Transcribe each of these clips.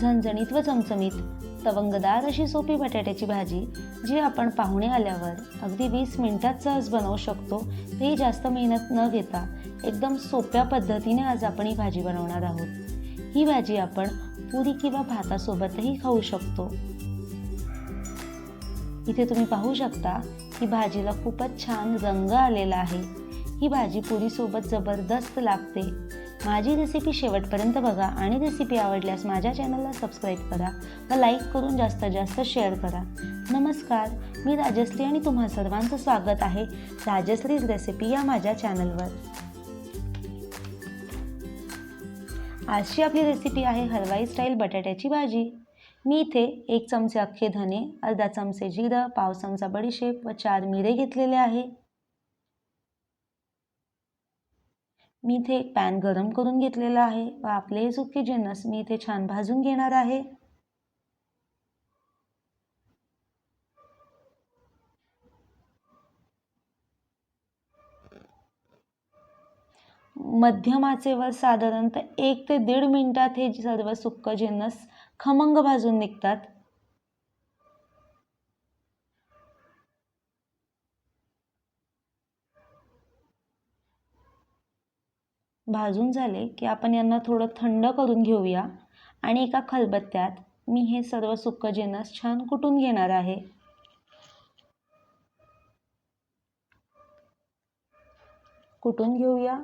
झणझणीत व चमचमीत. तवंगदार अशी सोपी बटाट्याची भाजी जी आपण पाहुणे आल्यावर अगदी वीस मिनिटात सहज बनवू शकतो तेही जास्त मेहनत न घेता एकदम सोप्या पद्धतीने आज आपण ही भाजी बनवणार आहोत. ही भाजी आपण पुरी किंवा भातासोबतही खाऊ शकतो. इथे तुम्ही पाहू शकता की भाजीला खूपच छान रंग आलेला आहे. ही भाजी पुरीसोबत जबरदस्त लागते. माझी रेसिपी शेवटपर्यंत बघा आणि रेसिपी आवडल्यास माझ्या चॅनलला सबस्क्राईब करा व लाईक करून जास्तीत जास्त शेअर करा. नमस्कार मी राजश्री आणि तुम्हा सर्वांचं स्वागत आहे राजश्रीज रेसिपी या माझ्या चॅनलवर आजची आपली रेसिपी आहे हलवाई स्टाईल बटाट्याची भाजी. मी इथे एक चमचे अख्खे धने अर्धा चमचे जिरं पाव चमचा बडीशेप व चार मिरे घेतलेले आहे. मी इथे एक पॅन गरम करून घेतलेला आहे व आपले सुके जिन्नस मी इथे छान भाजून घेणार आहे. मध्यम आचेवर साधारणतः एक ते दीड मिनिटात हे सर्व सुक्क जिन्नस खमंग भाजून निघतात. भाजून झाले की आपण यांना थोडं थंड करून घेऊया आणि एका खलबत्त्यात मी हे सर्व सुक्क जिन्नस छान कुटून घेणार आहे. कुटून घेऊया.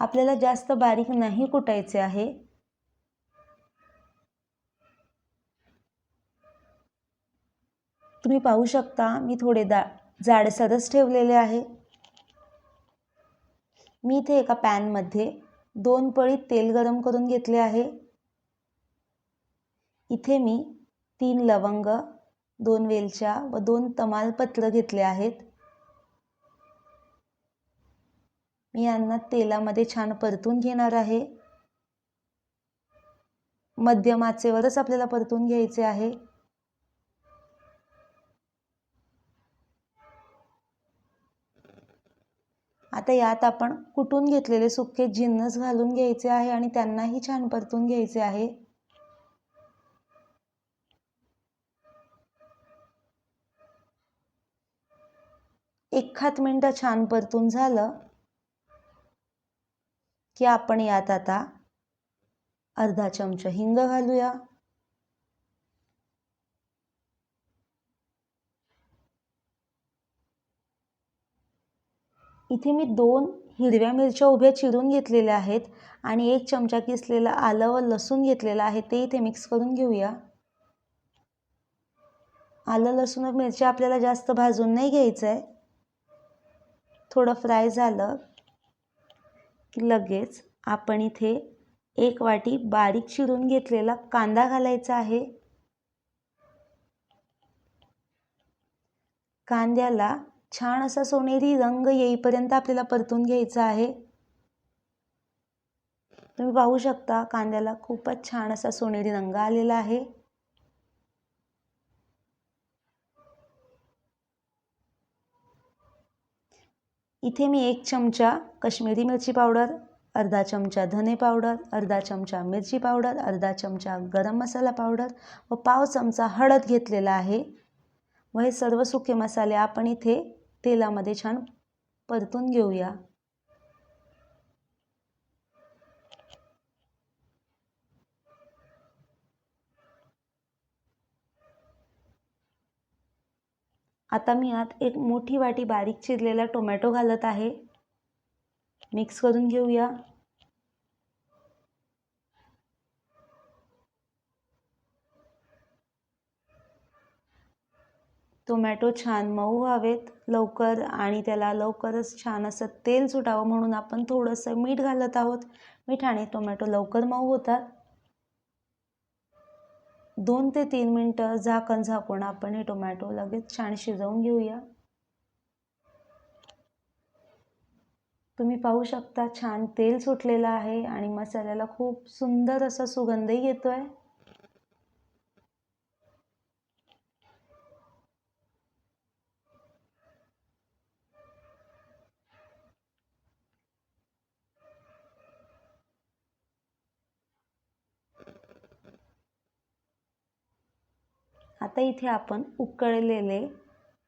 आपल्याला जास्त बारीक नाही कुटायचे आहे. तुम्ही पाहू शकता मी थोडे दा जाडसरच ठेवलेले आहे. मी इथे एका पॅनमध्ये दोन पळी तेल गरम करून घेतले आहे. इथे मी तीन लवंग दोन वेलच्या व दोन तमालपत्र घेतले आहेत. मी यांना तेलामध्ये छान परतून घेणार आहे. मध्यम आचेवरच आपल्याला परतून घ्यायचे आहे. आता यात आपण कुटून घेतलेले सुके जिन्नस घालून घ्यायचे आहे आणि त्यांनाही छान परतून घ्यायचे आहे. एखाद मिनटं छान परतून झालं की आपण यात आता अर्धा चमचा हिंग घालूया. इथे मी दोन हिरव्या मिरच्या उभ्या चिरून घेतलेल्या आहेत आणि एक चमचा किसलेला आलं व लसूण घेतलेलं आहे ते इथे मिक्स करून घेऊया. आलं लसूण व मिरच्या आपल्याला जास्त भाजून नाही घ्यायचं आहे थोडं फ्राय झालं की लगेच आपण इथे एक वाटी बारीक चिरून घेतलेला कांदा घालायचा आहे. कांद्याला छान असा सोनेरी रंग येईपर्यंत आपल्याला परतून घ्यायचा आहे. तुम्ही पाहू शकता कांद्याला खूपच छान असा सोनेरी रंग आलेला आहे. इथे मी एक चमचा कश्मीरी मिरची पावडर अर्धा चमचा धने पावडर अर्धा चमचा मिरची पावडर अर्धा चमचा गरम मसाला पावडर व पाव चमचा हळद घेतलेला आहे. व हे सर्व सुके मसाले आपण इथे तेलामध्ये छान परतून घेऊया. आता मी आत एक मोठी वाटी बारीक चिरलेला टोमॅटो घालत आहे. मिक्स करून घेऊया. टोमॅटो छान मऊ व्हावेत लवकर आणि त्याला लवकरच छान असं तेल सुटावं म्हणून आपण थोडंसं मीठ घालत आहोत. मिठाने टोमॅटो लवकर मऊ होतात. दोन ते तीन मिनटं झाकण झाकून आपण हे टोमॅटो लगेच छान शिजवून घेऊया. तुम्ही पाहू शकता छान तेल सुटलेलं आहे आणि मसाल्याला खूप सुंदर असा सुगंधही येतोय. आता इथे आपण उकळलेले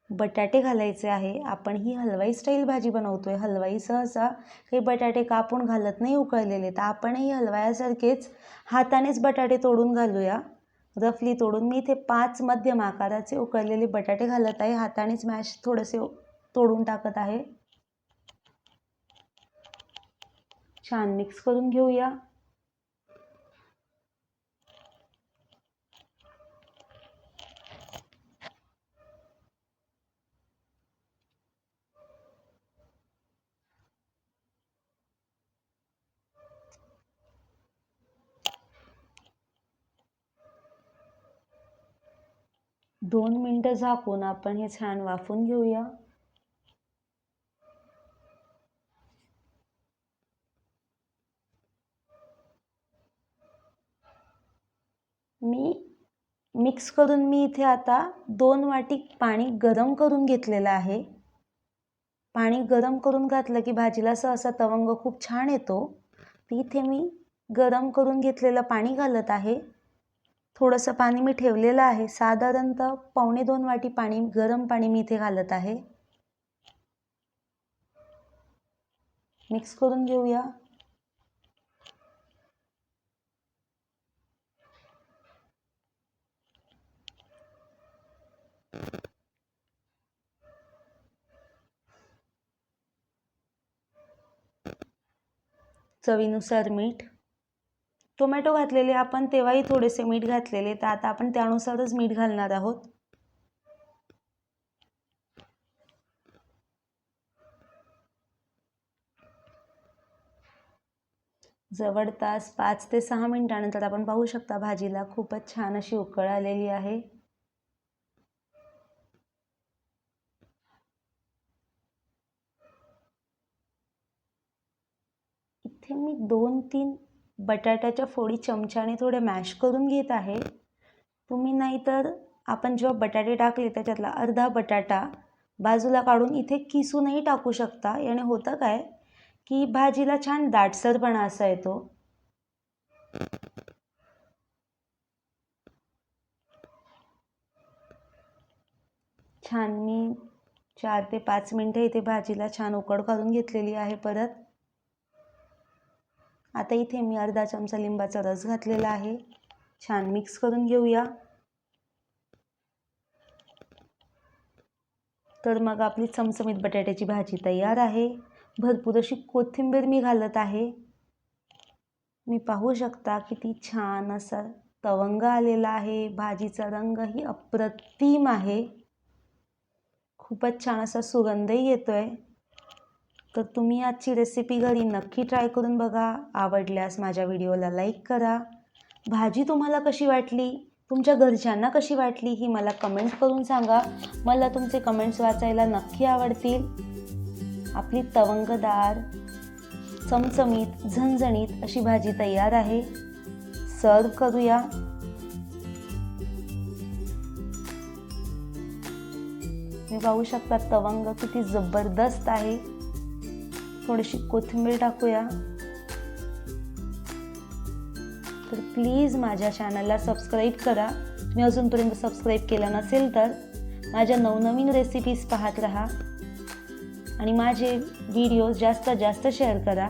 बटाटे घालायचे आहे. आपण ही हलवाई स्टाईल भाजी बनवतो आहे हलवाई सहसा काही बटाटे कापून घालत नाही उकळलेले? तर आपणही हलवायासारखेच हातानेच बटाटे तोडून घालूया. रफली तोडून मी इथे पाच मध्यम आकाराचे उकळलेले बटाटे घालत आहे. हातानेच मॅश थोडेसे तोडून टाकत आहे. छान मिक्स करून घेऊया. दोन मिनटं झाकून आपण हे छान वाफून घेऊया. मी मिक्स करून मी इथे आता दोन वाटी पाणी गरम करून घेतलेलं आहे. पाणी गरम करून घातलं की भाजीला सहसा तवंग खूप छान येतो. इथे मी गरम करून घेतलेलं पाणी घालत आहे. थोडंसं पाणी मी ठेवलेलं आहे. साधारणतः पावणे दोन वाटी पाणी गरम पाणी मी इथे घालत आहे. मिक्स करून घेऊया. चवीनुसार मीठ. टोमॅटो घातलेले आपण तेव्हाही थोडेसे मीठ घातलेले. तर आता आपण त्यानुसारच मीठ घालणार आहोत. जवळतास पाच ते सहा मिनिटानंतर आपण पाहू शकता भाजीला खूपच छान अशी उकळ आलेली आहे. इथे मी दोन तीन बटाट्याच्या फोडी चमच्याने थोडे मॅश करून घेत आहे. तुम्ही नाहीतर आपण जेव्हा बटाटे टाकले त्याच्यातला अर्धा बटाटा बाजूला काढून इथे किसूनही टाकू शकता. याने होतं काय? की भाजीला छान दाटसरपणा असा येतो. छान मी चार ते पाच मिनटं इथे भाजीला छान उकड काढून घेतलेली आहे परत. आता इथे मी अर्धा चमचा लिंबाचा रस घातलेला आहे. छान मिक्स करून घेऊया. तर मग आपली चमचमीत बटाट्याची भाजी तयार आहे. भरपूर अशी कोथिंबीर मी घालत आहे. मी पाहू शकता किती छान असा तवंग आलेला आहे. भाजीचा रंगही अप्रतिम आहे. खूपच छान असा सुगंधही आहे तर तुम्ही आजची रेसिपी घरी नक्की ट्राय करून बघा. आवडल्यास माझ्या व्हिडिओला लाईक करा. भाजी तुम्हाला कशी वाटली? तुमच्या घरच्यांना कशी वाटली? ही मला कमेंट्स करून सांगा. मला तुमचे कमेंट्स वाचायला नक्की आवडतील. आपली तवंगदार चमचमीत झणझणीत अशी भाजी तयार आहे. सर्व करूया. मी पाहू शकता तवंग किती जबरदस्त आहे. थोडीशी कोथिंबीर टाकूया. तर प्लीज माझ्या चॅनलला सबस्क्राईब करा. तुम्ही अजूनपर्यंत सबस्क्राईब केलं नसेल तर माझ्या नवनवीन रेसिपीज पाहत राहा. आणि माझे व्हिडिओज जास्तीत जास्त शेअर करा.